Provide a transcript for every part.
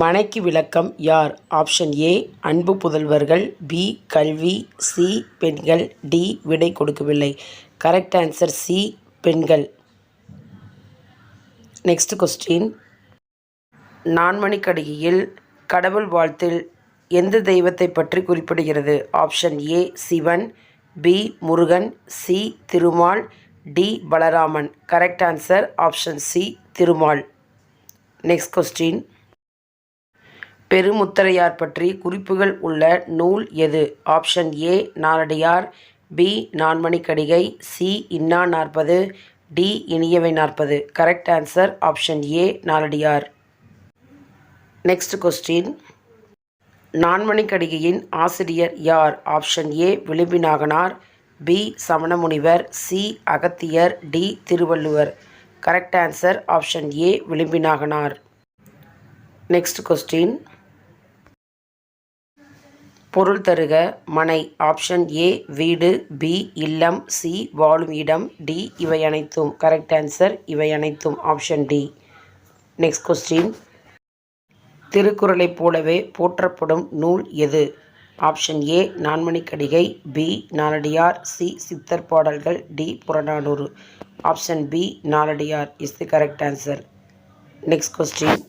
மனைக்கு விளக்கம் யார்? ஆப்ஷன் ஏ அன்பு புதல்வர்கள். பி கல்வி. சி பெண்கள். டி விடை கொடுக்கவில்லை. கரெக்ட் ஆன்சர் சி பெண்கள். Next question. நான்மணிக்கடிகையில் கடவுள் வாழ்த்தில் எந்த தெய்வத்தை பற்றி குறிப்பிடுகிறது? Option A Sivan. B Murugan. C Thirumal. D Balaraman. Correct answer option C Thirumal. Next question. Perumutharaiyar பற்றி குறிப்புகள் உள்ள நூல் எது? Option A Naladiyar B Nanmanikkadigai C Inna Narpathu D Iniyavai Narpathu. Correct answer option A Naladiyar next question நான்மணிக்கடிகையின் ஆசிரியர் யார்? Option A Vilambinaganar B சமணமுனிவர் C Agathiyar D Thiruvalluvar. Correct answer option A Vilambinaganar next question பொருள் தருக. மனை. Option A வீடு. B இல்லம். C வாழும் இடம். D இவை அனைத்தும். கரெக்ட் ஆன்சர் இவை அனைத்தும். Option D. Next question. திருக்குறளைப் போலவே போற்றப்படும் நூல் எது? Option A Nanmanikkadigai. B Naladiyar. C சித்தர் பாடல்கள். D Purananuru. Option B Naladiyar. Is the correct answer next question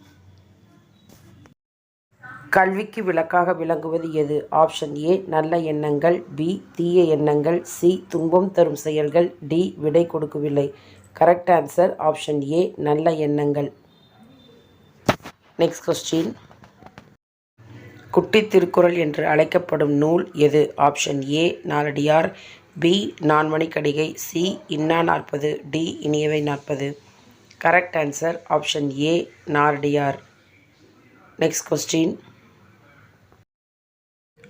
கல்விக்கு விளக்காக விளங்குவது எது? ஆப்ஷன் ஏ நல்ல எண்ணங்கள். பி தீய எண்ணங்கள். சி துன்பம் தரும் செயல்கள். டி விடை கொடுக்கவில்லை. கரெக்ட் ஆன்சர் ஆப்ஷன் ஏ நல்ல எண்ணங்கள். Next question. குட்டி திருக்குறள் என்று அழைக்கப்படும் நூல் எது? Option A Naladiyar. B Nanmanikkadigai. C Inna Narpathu. D Iniyavai Narpathu. Correct answer option A Naladiyar next question.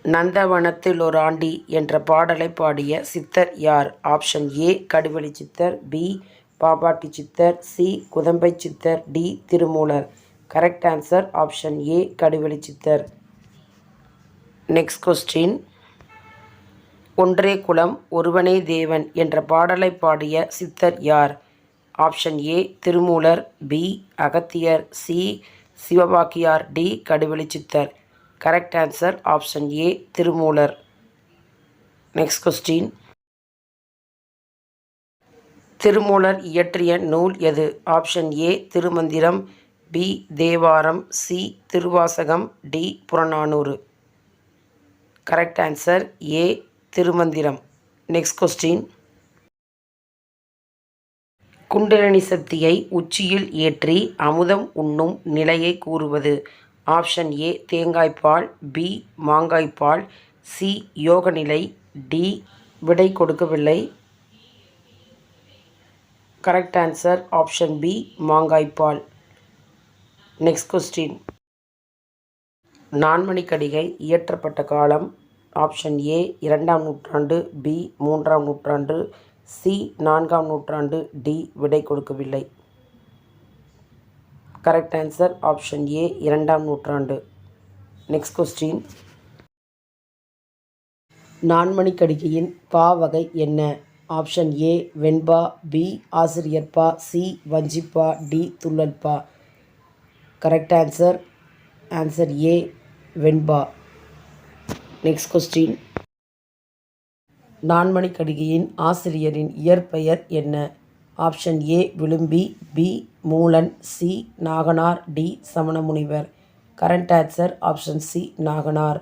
நந்தவனத்தில் ஒரு ஆண்டி என்ற பாடலை பாடிய சித்தர் யார்? ஆப்ஷன் ஏ கடுவெளி சித்தர் B பாப்பாட்டி Siddhar C Kuthambai Siddhar D Thirumoolar. Correct answer option A Kaduveli Siddhar. Next question. ஒன்றே குலம் ஒருவனே தேவன் என்ற பாடலை பாடிய சித்தர் யார்? Option A Thirumoolar B Agathiyar C Sivavakkiyar D Kaduveli Siddhar. Correct answer option A Thirumoolar. Next question Thirumoolar இயற்றிய நூல் எது? Option A Thirumandiram B Thevaram C Thiruvasagam D Purananuru. Correct answer A Thirumandiram. Next question kundalini சக்தியை உச்சியில் ஏற்றி அமுதம் உண்ணும் நிலையை கூறுவது. ஆப்ஷன் ஏ தேங்காய்ப்பால் பி மாங்காய்ப்பால் சி யோகநிலை டி விடை கொடுக்கவில்லை. கரெக்ட் ஆன்சர் ஆப்ஷன் பி மாங்காய்ப்பால் நெக்ஸ்ட் கொஸ்டின் நான்மணிக்கடிகை இயற்றப்பட்ட காலம் ஆப்ஷன் ஏ இரண்டாம் நூற்றாண்டு பி மூன்றாம் நூற்றாண்டு சி நான்காம் நூற்றாண்டு டி விடை கொடுக்கவில்லை. கரெக்ட் ஆன்சர் ஆப்ஷன் ஏ இரண்டாம் நூற்றாண்டு. நெக்ஸ்ட் கொஸ்டின் நான்மணிக்கடிகையின் பா வகை என்ன? ஆப்ஷன் ஏ வெண்பா பி ஆசிரியர்பா சி வஞ்சிப்பா டி துள்ளல்பா. கரெக்ட் ஆன்சர் ஆன்சர் ஏ வெண்பா. நெக்ஸ்ட் கொஸ்டின் நான்மணிக்கடிகையின் ஆசிரியரின் இயற்பெயர் என்ன? Option A Vilambi B Moolan C Naganar D சமணமுனிவர். Correct answer option C Naganar.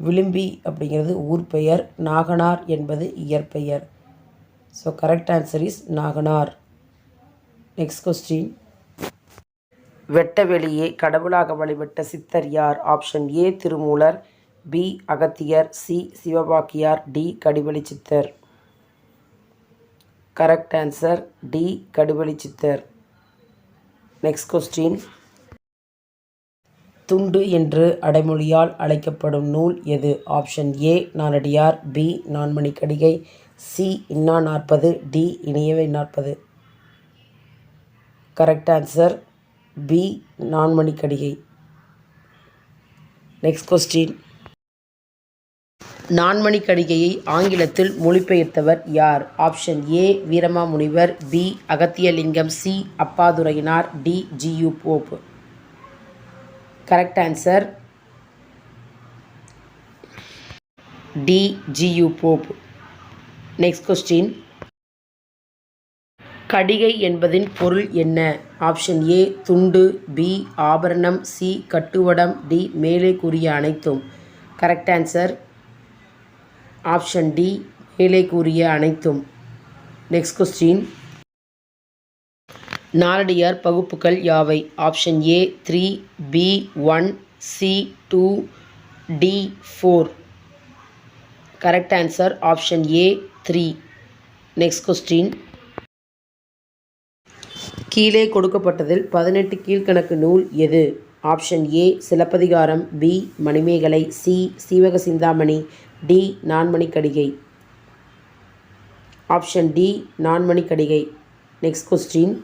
Vilambi அப்படிங்கிறது ஊர் பெயர் நாகனார் என்பது இயற்பெயர். So correct answer is Naganar. Next question வெட்ட வெளியே கடவுளாக வழிபட்ட சித்தர் யார்? Option A Thirumoolar B Agathiyar C Sivavakkiyar D Kaduveli Siddhar. Correct answer D Kaduveli Siddhar next question துண்டு என்று அடைமொழியால் அழைக்கப்படும் நூல் எது? Option A Naladiyar B Nanmanikkadigai C Inna Narpathu D Iniyavai Narpathu. Correct answer B Nanmanikkadigai. Next question Nanmani கடிகையை ஆங்கிலத்தில் மொழிபெயர்த்தவர் யார்? Option A Veeramamunivar B Agathialingam C Appadurainar D G U Pope correct answer D G U Pope next question. கடிகை என்பதின் பொருள் என்ன? Option ஏ துண்டு B ஆபரணம் C கட்டுவடம் D மேலே கூறிய அனைத்தும். கரெக்ட் ஆன்சர் ஆப்ஷன் டி மேலே கூறிய அனைத்தும். நெக்ஸ்ட் கொஸ்டின் நாரடியார் பகுப்புகள் யாவை? Option A three B one C two D four correct answer option A three next question கீழே கொடுக்கப்பட்டதில் பதினெட்டு கீழ்க்கணக்கு நூல் எது? Option A Silappathikaram B Manimegalai C Seevaka Chintamani D Nanmanikkadigai. Option D Nanmanikkadigai. Next question.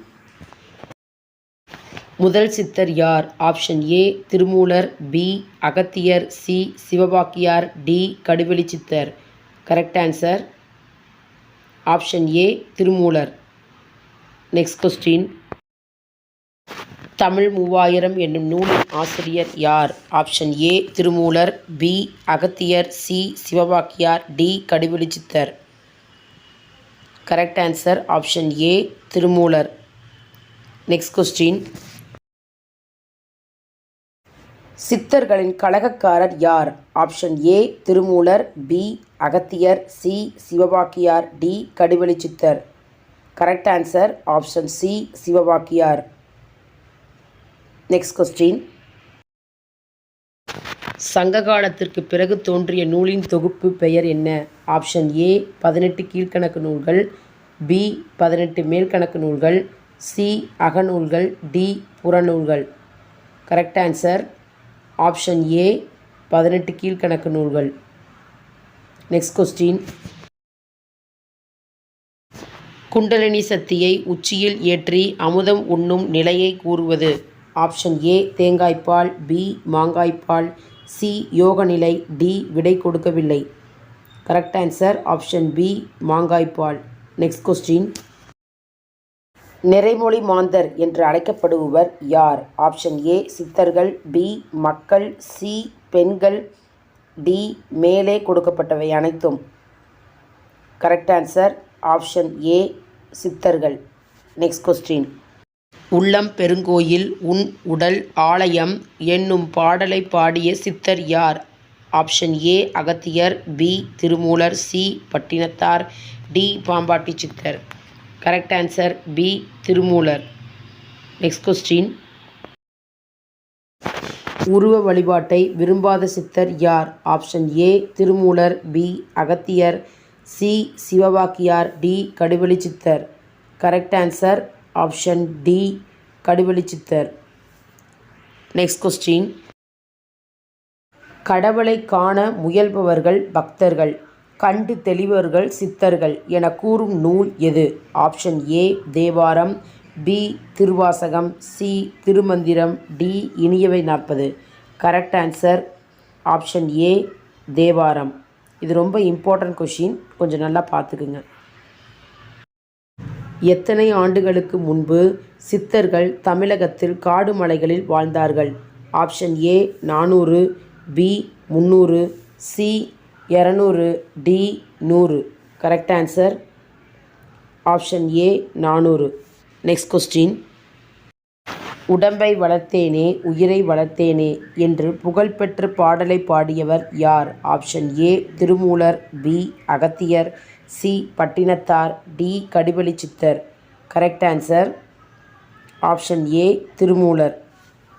முதல் சித்தர் யார்? Option A Thirumoolar B Agathiyar C Sivavakkiyar D Kaduveli Siddhar. Correct answer. Option A Thirumoolar. Next question. Tamil Moovayiram என்னும் நூலின் ஆசிரியர் யார்? Option A Thirumoolar B Agathiyar C Sivavakkiyar D Kaduveli Siddhar. Correct answer option A Thirumoolar. Next question சித்தர்களின் கழகக்காரர் யார்? Option A Thirumoolar B Agathiyar C Sivavakkiyar D Kaduveli Siddhar. Correct answer option C Sivavakkiyar. Next question சங்க காலத்திற்கு பிறகு தோன்றிய நூலின் தொகுப்பு பெயர் என்ன? ஆப்ஷன் ஏ பதினெட்டு கீழ்க்கணக்கு நூல்கள். பி பதினெட்டு மேல்கணக்கு நூல்கள். சி அகநூல்கள். டி புறநூல்கள். கரெக்ட் ஆன்சர் ஆப்ஷன் ஏ பதினெட்டு கீழ்கணக்கு நூல்கள். நெக்ஸ்ட் கொஸ்டின் குண்டலினி சக்தியை உச்சியில் ஏற்றி அமுதம் உண்ணும் நிலையை கூறுவது. ஆப்ஷன் ஏ தேங்காய்ப்பால் பி மாங்காய்ப்பால் சி யோகநிலை டி விடை கொடுக்கவில்லை. கரெக்ட் ஆன்சர் ஆப்ஷன் பி மாங்காய்ப்பால் நெக்ஸ்ட் கொஸ்டின் நிறைமொழி மாந்தர் என்று அழைக்கப்படுபவர் யார்? ஆப்ஷன் ஏ சித்தர்கள் பி மக்கள் சி பெண்கள் டி மேலே கொடுக்கப்பட்டவை அனைத்தும். கரெக்ட் ஆன்சர் ஆப்ஷன் ஏ சித்தர்கள். நெக்ஸ்ட் கொஸ்டின் உள்ளம் பெருங்கோயில் உன் உடல் ஆலயம் என்னும் பாடலை பாடிய சித்தர் யார்? Option A Agathiyar. B Thirumoolar. C Pattinathar. D Pambatti Siddhar. Correct answer B Thirumoolar. Next question. உருவ வழிபாட்டை விரும்பாத சித்தர் யார்? Option A Thirumoolar. B Agathiyar. C Sivavakkiyar D Kaduveli Siddhar. Correct answer option D Kaduveli Siddhar next question கடவுளை காண முயல்பவர்கள் பக்தர்கள் கண்டு தெளிவர்கள் சித்தர்கள் என கூறும் நூல் எது? Option A Thevaram B Thiruvasagam C Thirumanthiram D Iniyavai Narpathu. Correct answer option A Thevaram. இது ரொம்ப இம்பார்ட்டன்ட் கொஷின் கொஞ்சம் நல்லா பார்த்துக்குங்க. எத்தனை ஆண்டுகளுக்கு முன்பு சித்தர்கள் தமிழகத்தில் காடு மலைகளில் வாழ்ந்தார்கள்? ஆப்ஷன் ஏ நானூறு பி முந்நூறு சி இரநூறு டி நூறு. Correct answer? ஆப்ஷன் ஏ நானூறு. Next question. உடம்பை வளர்த்தேனே உயிரை வளர்த்தேனே என்று புகழ்பெற்ற பாடலை பாடியவர் யார்? Option A Thirumoolar B Agathiyar. C. Pattinathar D. Kaduveli Siddhar correct answer option A Thirumoolar.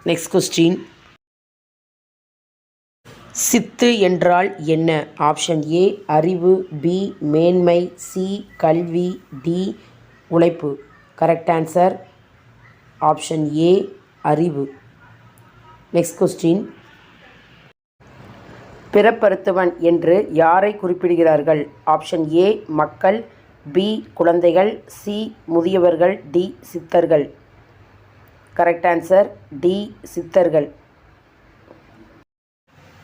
Next question சித்து என்றால் என்ன? ஆப்ஷன் ஏ அறிவு பி மேன்மை சி கல்வி டி உழைப்பு. கரெக்ட் ஆன்சர் ஆப்ஷன் ஏ அறிவு. நெக்ஸ்ட் கொஸ்டின் பிறப்பறுத்தவன் என்று யாரை குறிப்பிடுகிறார்கள்? ஆப்ஷன் ஏ மக்கள் பி குழந்தைகள் சி முதியவர்கள் டி சித்தர்கள். கரெக்ட் ஆன்சர் டி சித்தர்கள்.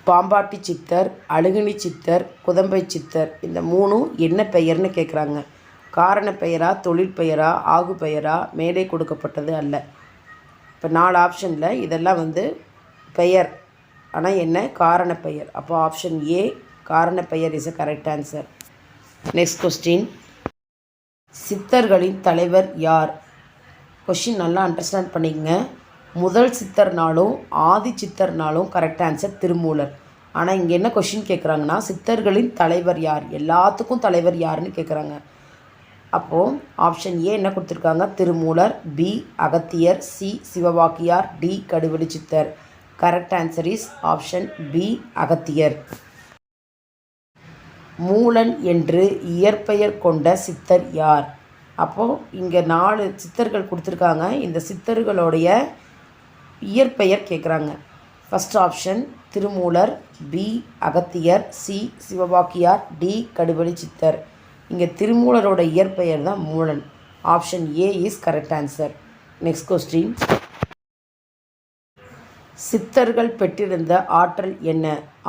பாம்பாட்டி சித்தர் அழுகினி சித்தர் குதம்பை சித்தர். இந்த மூணும் என்ன பெயர்னு கேட்குறாங்க காரண பெயரா தொழில் பெயரா ஆகு பெயரா மேலே கொடுக்கப்பட்டது அல்ல. இப்போ நாலு ஆப்ஷனில் இதெல்லாம் வந்து பெயர். ஆனால் என்ன? காரண பெயர் அப்போ ஆப்ஷன் ஏ காரண பெயர் is A correct answer next question சித்தர்களின் தலைவர் யார்? கொஷின் நல்லா அண்டர்ஸ்டாண்ட் பண்ணிக்கங்க. முதல் சித்தர்னாலும் ஆதி சித்தர்னாலும் கரெக்ட் ஆன்சர் திருமூலர். ஆனால் இங்கே என்ன கொஷின் கேட்குறாங்கன்னா சித்தர்களின் தலைவர் யார்? எல்லாத்துக்கும் தலைவர் யாருன்னு கேட்குறாங்க அப்போது ஆப்ஷன் ஏ என்ன கொடுத்துருக்காங்க? Thirumoolar B Agathiyar C Sivavakkiyar D Kaduveli Siddhar. Correct answer is option B Agathiyar. Moolan என்று இயற்பெயர் கொண்ட சித்தர் யார்? அப்போது இங்கே நாலு சித்தர்கள் கொடுத்துருக்காங்க. இந்த சித்தர்களுடைய இயற்பெயர் கேட்குறாங்க first option Thirumoolar B Agathiyar C Sivavakkiyar D Kaduveli Siddhar. இங்கே திருமூலரோட இயற்பெயர் தான் Moolan. Option A is correct answer next question சித்தர்கள் பெற்றிருந்த ஆற்றல் என்ன?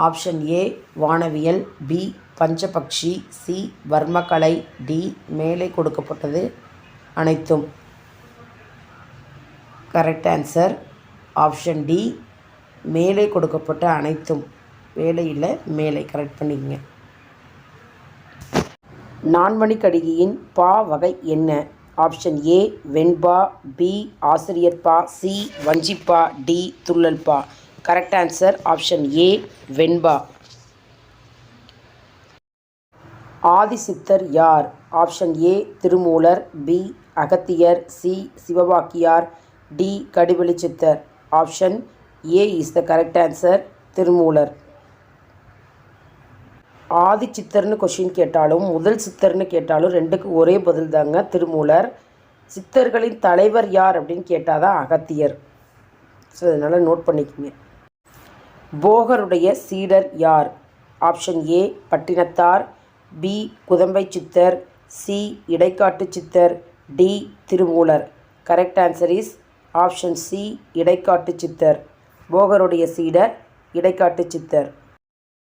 ஆப்ஷன் ஏ வானவியல் பி பஞ்சபக்ஷி சி வர்மக்கலை டி மேலே கொடுக்கப்பட்டது அனைத்தும். கரெக்ட் ஆன்சர் ஆப்ஷன் டி மேலே கொடுக்கப்பட்ட அனைத்தும். வேலையில் மேலே. கரெக்ட் பண்ணிக்கங்க. நான்மணிக்கடிகையின் பா வகை என்ன? ஆப்ஷன் ஏ வெண்பா பி ஆசிரியர்பா சி வஞ்சிப்பா டி துள்ளல்பா. கரெக்ட் ஆன்சர் ஆப்ஷன் ஏ வெண்பா. ஆதிசித்தர் யார்? Option A Thirumoolar B Agathiyar C Sivavakkiyar D Kaduveli option A is the correct answer Thirumoolar. ஆதி சித்தர்னு கொஷின் கேட்டாலும் முதல் சித்தர்னு கேட்டாலும் ரெண்டுக்கு ஒரே பதில் தாங்க திருமூலர். சித்தர்களின் தலைவர் யார் அப்படின்னு கேட்டால் தான் அகத்தியர். ஸோ அதனால் நோட் பண்ணிக்கோங்க. போகருடைய சீடர் யார்? Option A Pattinathar. B Kuthambai Siddhar. C Idaikkattu Siddhar. D Thirumoolar. Correct answer is option C Idaikkattu Siddhar. போகருடைய சீடர் இடைக்காட்டு சித்தர்.